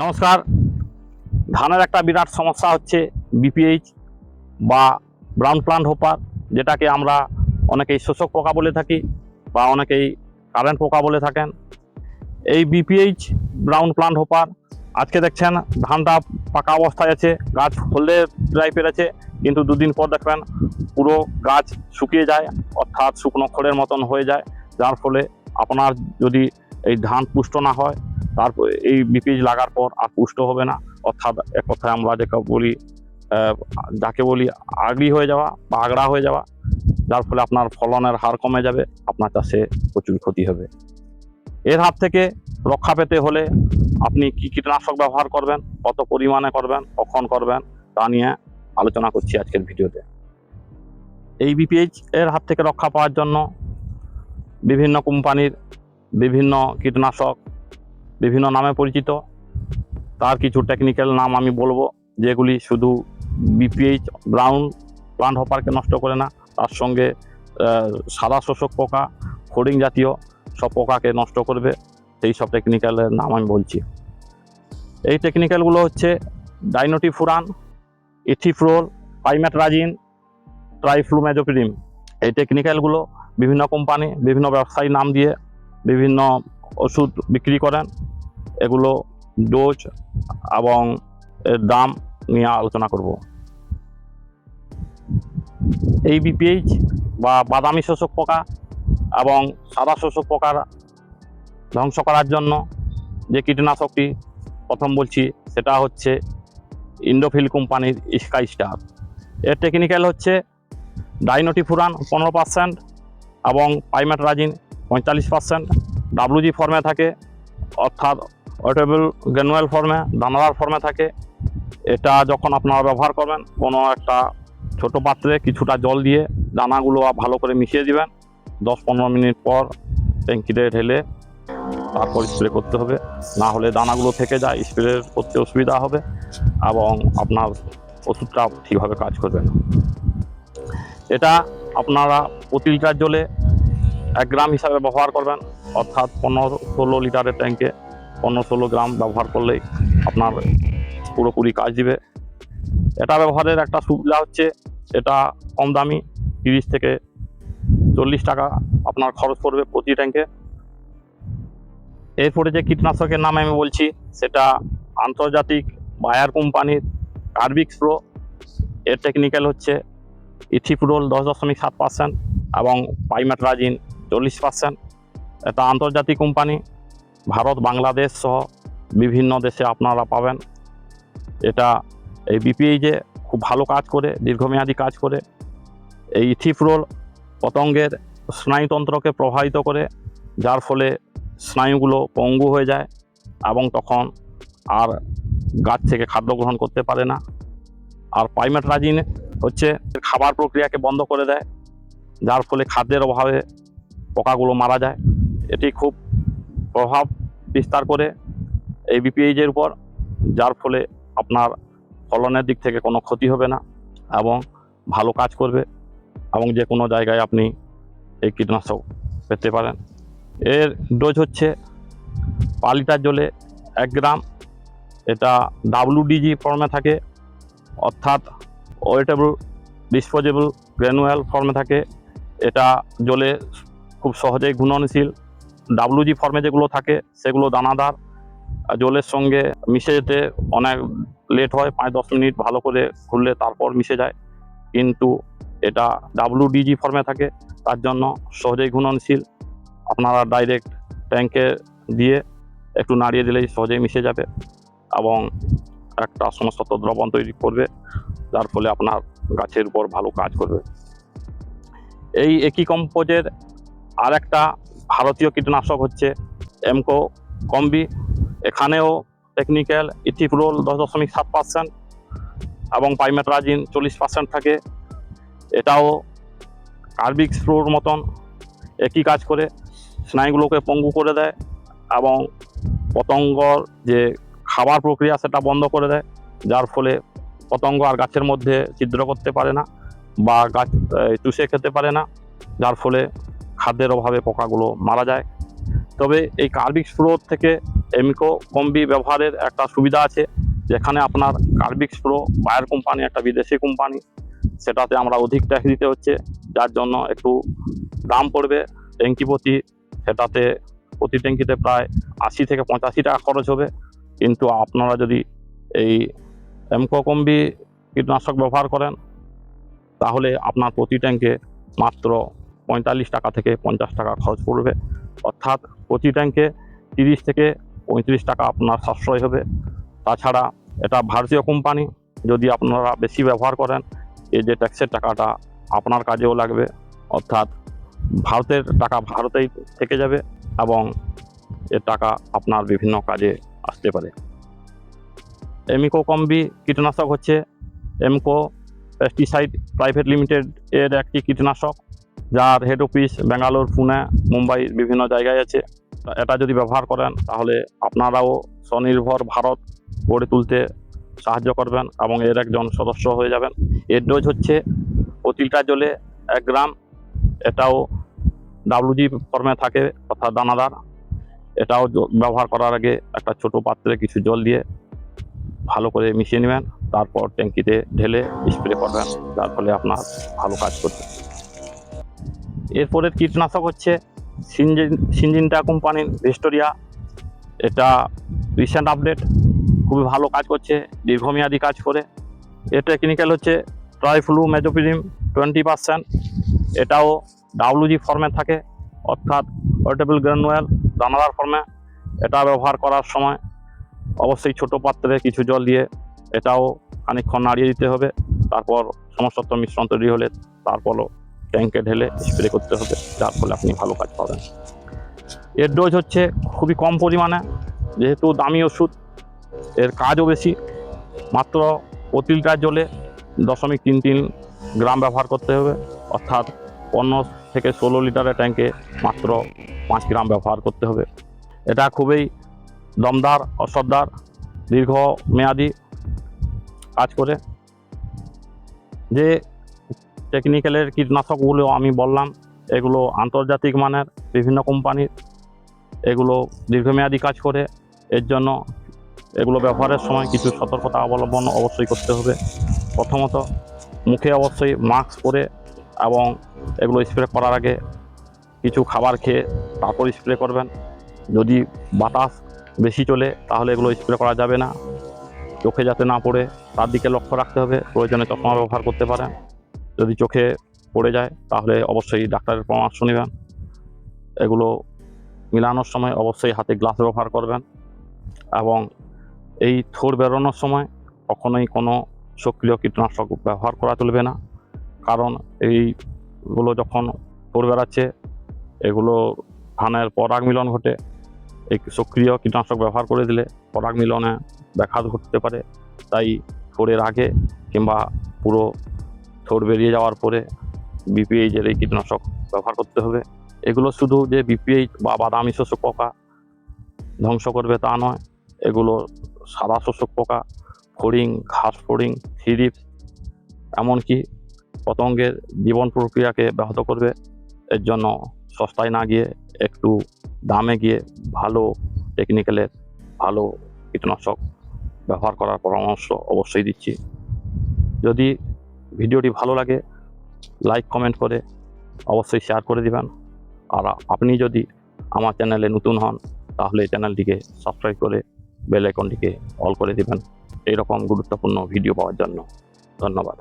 নমস্কার। ধানের একটা বিরাট সমস্যা হচ্ছে বিপিএইচ বা ব্রাউন প্লান্ট হোপার, যেটাকে আমরা অনেকেই শোষক পোকা বলে থাকি বা অনেকেই কারেন্ট পোকা বলে থাকেন। এই বিপিএইচ ব্রাউন প্লান্ট হোপার, আজকে দেখছেন ধানটা পাকা অবস্থায় আছে, গাছ হলদে প্রায় পেরেছে, কিন্তু দুদিন পর দেখবেন পুরো গাছ শুকিয়ে যায়, অর্থাৎ শুকনো খড়ের মতন হয়ে যায়, যার ফলে আপনার যদি এই ধান পুষ্ট না হয়, তারপর এই বিপিএইচ লাগার পর আর পুষ্ট হবে না। অর্থাৎ এক কথায় আমরা যেটা বলি যাকে বলি আগড়ি হয়ে যাওয়া বা আগড়া হয়ে যাওয়া, যার ফলে আপনার ফলনের হার কমে যাবে, আপনার চাষে প্রচুর ক্ষতি হবে। এর হাত থেকে রক্ষা পেতে হলে আপনি কি কীটনাশক ব্যবহার করবেন, কত পরিমাণে করবেন, কখন করবেন, তা নিয়ে আলোচনা করছি আজকের ভিডিওতে। এই বিপিএইচ এর হাত থেকে রক্ষা পাওয়ার জন্য বিভিন্ন কোম্পানির বিভিন্ন কীটনাশক, বিভিন্ন নামে পরিচিত। তার কিছু টেকনিক্যাল নাম আমি বলব, যেগুলি শুধু বিপিএইচ ব্রাউন প্লান্ট হপারকে নষ্ট করে না, তার সঙ্গে সাদা শোষক পোকা ফড়িং জাতীয় সব পোকাকে নষ্ট করবে, সেই সব টেকনিক্যালের নাম আমি বলছি। এই টেকনিক্যালগুলো হচ্ছে ডাইনোটিফুরান ইথিফ্রোল পাইমেট্রাজিন ট্রাইফ্লুমেজোপিডিম এই টেকনিক্যালগুলো বিভিন্ন কোম্পানি বিভিন্ন ব্যবসায়ী নাম দিয়ে বিভিন্ন ওষুধ বিক্রি করেন। এগুলো ডোজ এবং এর দাম নিয়ে আলোচনা করব। এই বিপিএইচ বা বাদামি শোষক পোকা এবং সাদা শোষক পোকার ধ্বংস করার জন্য যে কীটনাশকটি প্রথম বলছি, সেটা হচ্ছে ইন্ডোফিল কোম্পানির স্কাই স্টার এর টেকনিক্যাল হচ্ছে ডাইনোটিফুরান পনেরো পার্সেন্ট এবং পাইমেট্রাজিন পঁয়তাল্লিশ পার্সেন্ট ডাব্লুজি ফর্মে থাকে, অর্থাৎ ওয়েটেবল গ্যানুয়াল ফর্মে দানাদার ফর্মে থাকে। এটা যখন আপনারা ব্যবহার করবেন, কোনো একটা ছোট পাত্রে কিছুটা জল দিয়ে দানাগুলো ভালো করে মিশিয়ে দিবেন। দশ পনেরো মিনিট পর ট্যাঙ্কিতে ঢেলে তারপর স্প্রে করতে হবে। না হলে দানাগুলো থেকে যায় স্প্রে করতে অসুবিধা হবে এবং আপনার ওষুধটা ঠিকভাবে কাজ করবে না। এটা আপনারা প্রতি লিটার জলে এক গ্রাম হিসাবে ব্যবহার করবেন, অর্থাৎ পনেরো ষোলো লিটারের ট্যাঙ্কে পনেরো ষোলো গ্রাম ব্যবহার করলেই আপনার পুরোপুরি কাজ দিবে। এটা ব্যবহারের একটা সুবিধা হচ্ছে, এটা কম দামি, তিরিশ থেকে চল্লিশ টাকা আপনার খরচ পড়বে প্রতি ট্যাঙ্কে এরপরে যে কীটনাশকের নাম আমি বলছি, সেটা আন্তর্জাতিক বায়ার কোম্পানির কার্বিক্স প্রো। এর টেকনিক্যাল হচ্ছে ইথিপ্রোল দশ দশমিক সাত পার্সেন্ট এবং পাইমেট্রাজিন চল্লিশ পার্সেন্ট এটা আন্তর্জাতিক কোম্পানি, ভারত, বাংলাদেশ সহ বিভিন্ন দেশে আপনারা পাবেন। এটা এই বিপিএইচে খুব ভালো কাজ করে, দীর্ঘমেয়াদী কাজ করে, এই ইথিপ্রোল পতঙ্গের স্নায়ুতন্ত্রকে প্রভাবিত করে, যার ফলে স্নায়ুগুলো পঙ্গু হয়ে যায় এবং তখন আর গাছ থেকে খাদ্য গ্রহণ করতে পারে না। আর পাইমেট্রাজিন হচ্ছে খাবার প্রক্রিয়াকে বন্ধ করে দেয়, যার ফলে খাদ্যের অভাবে পোকাগুলো মারা যায়। এটি খুব প্রভাব বিস্তার করে এই বিপিএইচের উপর, যার ফলে আপনার ফলনের দিক থেকে কোনো ক্ষতি হবে না এবং ভালো কাজ করবে এবং যে কোনো জায়গায় আপনি এই কীটনাশক পেতে পারেন। এর ডোজ হচ্ছে পাঁচ লিটার জলে এক গ্রাম। এটা ডাব্লুডিজি ফর্মে থাকে, অর্থাৎ ওয়েটেবল ডিসপোজেবল গ্র্যানুয়াল ফর্মে থাকে। এটা জলে খুব সহজেই ঘূর্ণনশীল ডাব্লুজি ফর্মে যেগুলো থাকে, সেগুলো দানাদার জলের সঙ্গে মিশে যেতে অনেক লেট হয়, পাঁচ দশ মিনিট ভালো করে ঘুরলে তারপর মিশে যায়। কিন্তু এটা ডাব্লুডিজি ফর্মে থাকে, তার জন্য সহজেই ঘূর্ণনশীল। আপনারা ডাইরেক্ট ট্যাঙ্কে দিয়ে একটু নাড়িয়ে দিলেই সহজেই মিশে যাবে এবং একটা সমস্ত দ্রবণ তৈরি করবে, যার ফলে আপনার গাছের উপর ভালো কাজ করবে। এই একই কম্পোজের আর একটা ভারতীয় কীটনাশক হচ্ছে এমকো কম্বি। এখানেও টেকনিক্যাল ইথিপ্রোল দশ দশমিক সাত পার্সেন্ট এবং পাইমেট্রাজিন চল্লিশ পার্সেন্ট থাকে। এটাও কার্বিক্স প্রোর মতন একই কাজ করে, স্নায়ুগুলোকে পঙ্গু করে দেয় এবং পতঙ্গর যে খাবার প্রক্রিয়া সেটা বন্ধ করে দেয়, যার ফলে পতঙ্গ আর গাছের মধ্যে ছিদ্র করতে পারে না বা গাছ চুষে খেতে পারে না, যার ফলে খাদ্যের অভাবে পোকাগুলো মারা যায়। তবে এই কার্বিক স্প্রোর থেকে এমিকো কম্বি ব্যবহারের একটা সুবিধা আছে, যেখানে আপনার কার্বিক স্প্রো বায়ার কোম্পানি, একটা বিদেশি কোম্পানি, সেটাতে আমরা অধিক ট্যাক্স দিতে হচ্ছে, যার জন্য একটু দাম পড়বে। ট্যাঙ্কি প্রতি সেটাতে, প্রতি ট্যাঙ্কিতে প্রায় আশি থেকে পঁচাশি টাকা খরচ হবে। কিন্তু আপনারা যদি এই এমকো কম্বি কীটনাশক ব্যবহার করেন, তাহলে আপনার প্রতি ট্যাঙ্কে মাত্র পঁয়তাল্লিশ টাকা থেকে পঞ্চাশ টাকা খরচ পড়বে। অর্থাৎ প্রতি ট্যাঙ্কে তিরিশ থেকে পঁয়ত্রিশ টাকা আপনার সাশ্রয় হবে। তাছাড়া এটা ভারতীয় কোম্পানি যদি আপনারা বেশি ব্যবহার করেন, এই যে ট্যাক্সের টাকাটা আপনার কাজেও লাগবে। অর্থাৎ ভারতের টাকা ভারতেই থেকে যাবে এবং এর টাকা আপনার বিভিন্ন কাজে আসতে পারে। এমিকো কম্বি কীটনাশক হচ্ছে। এমকো পেস্টিসাইড প্রাইভেট লিমিটেড এর একটি কীটনাশক। যার হেড অফিস ব্যাঙ্গালোর, পুনে, মুম্বাই বিভিন্ন জায়গায় আছে। এটা যদি ব্যবহার করেন, তাহলে আপনারাও স্বনির্ভর ভারত গড়ে তুলতে সাহায্য করবেন এবং এর একজন সদস্য হয়ে যাবেন। এর ডোজ হচ্ছে প্রতি লিটার জলে এক গ্রাম। এটাও ডাব্লুজি ফর্মে থাকে অর্থাৎ দানাদার। এটাও ব্যবহার করার আগে একটা ছোট পাত্রে কিছু জল দিয়ে ভালো করে মিশিয়ে নেবেন। তারপর ট্যাঙ্কিতে ঢেলে স্প্রে করবেন। যার ফলে আপনার ভালো কাজ করবে। এরপরের কীটনাশক হচ্ছে সিনজিন, সিনজিনটা কোম্পানির ভিস্টোরিয়া এটা রিসেন্ট আপডেট, খুবই ভালো কাজ করছে, দীর্ঘমেয়াদী কাজ করে। এর টেকনিক্যাল হচ্ছে ট্রাইফ্লু মেজোপিরিম টোয়েন্টি পার্সেন্ট। এটাও ডাব্লুজি ফর্মে থাকে, অর্থাৎ ওয়েটেবল গ্রানুয়াল দানাদার ফর্মে এটা ব্যবহার করার সময় অবশ্যই ছোট পাত্রে কিছু জল দিয়ে এটাও খানিকক্ষণ নাড়িয়ে দিতে হবে। তারপর সমস্ত মিশ্রণ তৈরি হলে তারপরও ট্যাঙ্কে ঢেলে স্প্রে করতে হবে, যার ফলে আপনি ভালো কাজ পাবেন। এর ডোজ হচ্ছে খুবই কম পরিমাণে, যেহেতু দামি ওষুধ, এর কাজও বেশি। মাত্র প্রতি লিটার জলে দশমিক তিন তিন গ্রাম ব্যবহার করতে হবে, অর্থাৎ পনেরো থেকে ষোলো লিটারের ট্যাঙ্কে মাত্র পাঁচ গ্রাম ব্যবহার করতে হবে। এটা খুবই দমদার অসরদার দীর্ঘ মেয়াদি কাজ করে। যে টেকনিক্যালের কীটনাশকগুলো আমি বললাম, এগুলো আন্তর্জাতিক মানের, বিভিন্ন কোম্পানির, এগুলো দীর্ঘমেয়াদী কাজ করে, এর জন্য এগুলো ব্যবহারের সময় কিছু সতর্কতা অবলম্বন অবশ্যই করতে হবে। প্রথমত, মুখে অবশ্যই মাস্ক পরে এবং এগুলো স্প্রে করার আগে কিছু খাবার খেয়ে তারপর স্প্রে করবেন। যদি বাতাস বেশি চলে, তাহলে এগুলো স্প্রে করা যাবে না। চোখে যাতে না পড়ে, তার দিকে লক্ষ্য রাখতে হবে। প্রয়োজনে চশমা ব্যবহার করতে পারেন। যদি চোখে পড়ে যায়, তাহলে অবশ্যই ডাক্তারের পরামর্শ নেবেন। এগুলো মিলানোর সময় অবশ্যই হাতে গ্লাস ব্যবহার করবেন এবং এই থোর বেরোনোর সময় কখনোই কোনো সক্রিয় কীটনাশক ব্যবহার করা চলবে না। কারণ এইগুলো যখন থোর বেরাচ্ছে, এগুলো ধানের পরাগ মিলন ঘটে। এই সক্রিয় কীটনাশক ব্যবহার করে দিলে পরাগ মিলনে ব্যাঘাত ঘটতে পারে। তাই থোড়ের আগে কিংবা পুরো থোড় বেরিয়ে যাওয়ার পরে বিপিএইচের এই কীটনাশক ব্যবহার করতে হবে। এগুলো শুধু যে বিপিএইচ বা বাদামি শোষক পোকা ধ্বংস করবে তা নয়, এগুলো সাদা শোষক পোকা, ফড়িং, ঘাস ফড়িং থিরিপ এমনকি পতঙ্গের জীবন প্রক্রিয়াকে ব্যাহত করবে। এর জন্য সস্তায় না গিয়ে একটু দামে গিয়ে ভালো টেকনিক্যালের ভালো কীটনাশক ব্যবহার করার পরামর্শ অবশ্যই দিচ্ছি। যদি ভিডিওটি ভালো লাগে লাইক কমেন্ট করে অবশ্যই শেয়ার করে দিবেন। আর আপনি যদি আমার চ্যানেলে নতুন হন, তাহলে চ্যানেলটিকে সাবস্ক্রাইব করে বেল আইকনটিকে অল করে দিবেন। এইরকম গুরুত্বপূর্ণ ভিডিও পাওয়ার জন্য। ধন্যবাদ।